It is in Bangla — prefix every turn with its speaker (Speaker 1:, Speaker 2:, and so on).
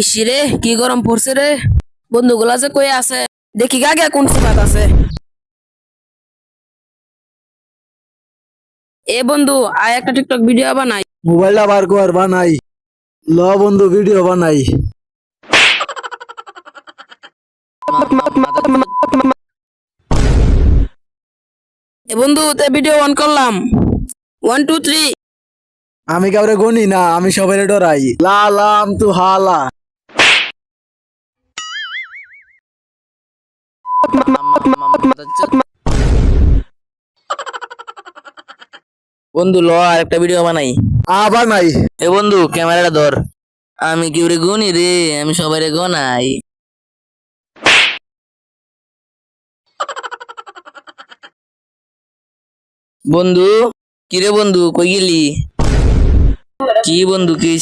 Speaker 1: ইসিরে কি গরম পড়ছে রে? বন্ধুগুলা যে কই আছে? দেখি গাগে কোন সিবাত আছে। এ বন্ধু আয় একটা টিকটক ভিডিও বানাই।
Speaker 2: মোবাইলটা বার কর বানাই। ল বন্ধু ভিডিও বানাই।
Speaker 1: এ বন্ধু তে ভিডিও অন করলাম। ওয়ান টু থ্রি
Speaker 2: আমি কাউরে গনি না আমি সবাই ডরাই। লা লাম তু হালা
Speaker 3: বন্ধু ল আর একটা ভিডিও বানাই।
Speaker 2: আ বানাই।
Speaker 3: এ বন্ধু ক্যামেরাটা ধর। আমি কি রে গুনি রে? আমি সবাই রে গনাই। বন্ধু কি রে বন্ধু কই গেলি? কি বন্ধু কি